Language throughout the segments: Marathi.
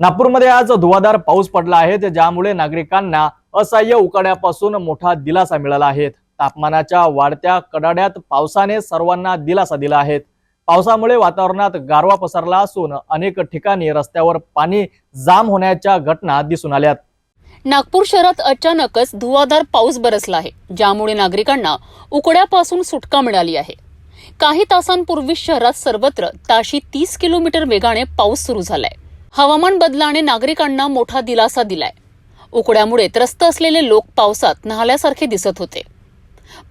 नागपूरमध्ये आज धुवाधार पाऊस पडला आहे ज्यामुळे नागरिकांना असह्य उकाड्यापासून मोठा दिलासा मिळाला आहे. तापमानाच्या वाढत्या कडाड्यात पावसाने सर्वांना दिलासा दिला आहे. पावसामुळे वातावरणात गारवा पसरला असून अनेक ठिकाणी रस्त्यावर पाणी जाम होण्याच्या घटना दिसून आल्यात. नागपूर शहरात अचानकच धुवाधार पाऊस बरसला आहे ज्यामुळे नागरिकांना उकड्यापासून सुटका मिळाली आहे. काही तासांपूर्वी शहरात सर्वत्र ताशी तीस किलोमीटर वेगाने पाऊस सुरू झालाय. हवामान बदलाने नागरिकांना मोठा दिलासा दिलाय. उकड्यामुळे त्रस्त असलेले लोक पावसात न्हाल्यासारखे दिसत होते.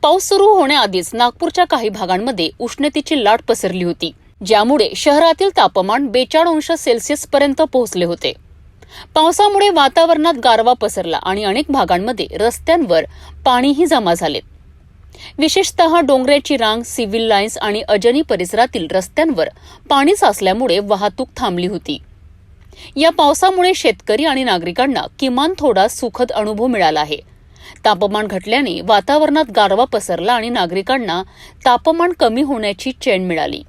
पाऊस सुरू होण्याआधीच नागपूरच्या काही भागांमध्ये उष्णतेची लाट पसरली होती ज्यामुळे शहरातील तापमान बेचाळ अंश सेल्सिअस पर्यंत पोहोचले होते. पावसामुळे वातावरणात गारवा पसरला आणि अनेक भागांमध्ये रस्त्यांवर पाणीही जमा झाले. विशेषतः डोंगराची रांग सिव्हिल लाईन्स आणि अजनी परिसरातील रस्त्यांवर पाणी साचल्यामुळे वाहतूक थांबली होती. या पावसामुळे शेतकरी आणि नागरिकांना किमान थोडा सुखद अनुभव मिळाला आहे. तापमान घटल्याने वातावरणात गारवा पसरला आणि नागरिकांना तापमान कमी होण्याची चेन मिळाली.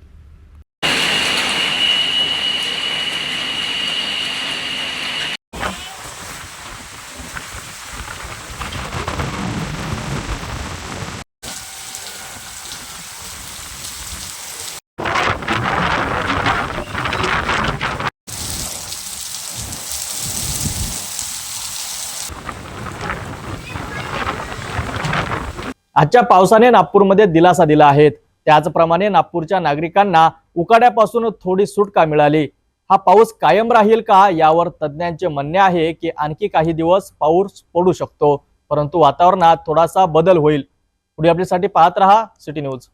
आजच्या पावसाने नागपूरमध्ये दिलासा दिला आहे. त्याचप्रमाणे नागपूरच्या नागरिकांना उकाड्यापासून थोडी सुटका मिळाली? हा पाऊस कायम राहील का? यावर तज्ज्ञांचे म्हणणे आहे की आणखी काही दिवस पाऊस पडू शकतो परंतु वातावरणात थोडासा बदल होईल. पुढे आपल्यासाठी पाहत रहा सिटी न्यूज.